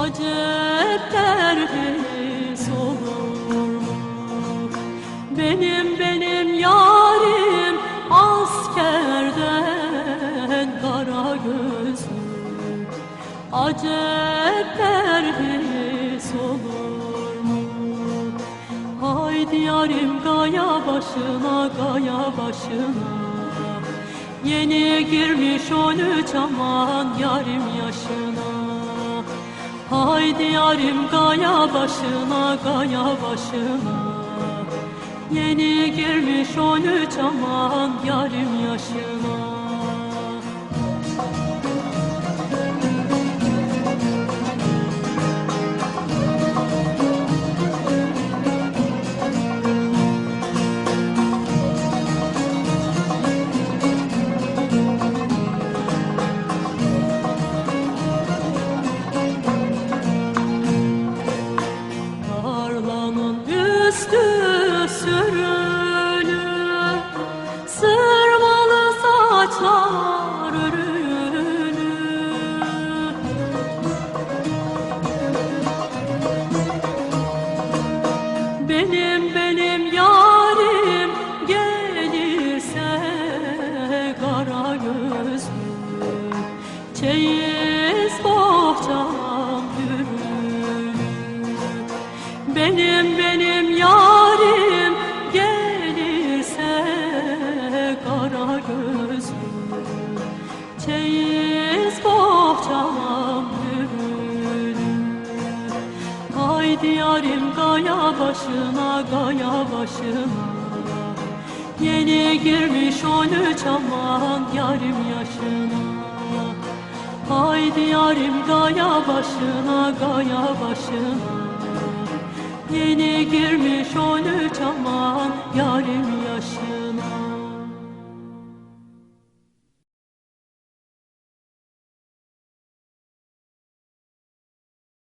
Acep derviş olur mu? Benim benim yarim askerden kara gözlü Acep derviş olur mu? Haydi yarim gaya başına gaya başına Yeni girmiş on üç aman yarim yaşına Haydi yarim gaya başına gaya başına. Yeni girmiş on üç aman yarim yaşına Benim benim yarim gelirse kara gözlü Çeyiz bohçam yürür benim benim yarim gelirse kara gözlü Çeyiz bohçam Haydi yarim gaya başına gaya başına. Yeni girmiş on üç aman yarim yaşına. Haydi yarim gaya başına gaya başına. Yeni girmiş on üç aman yarim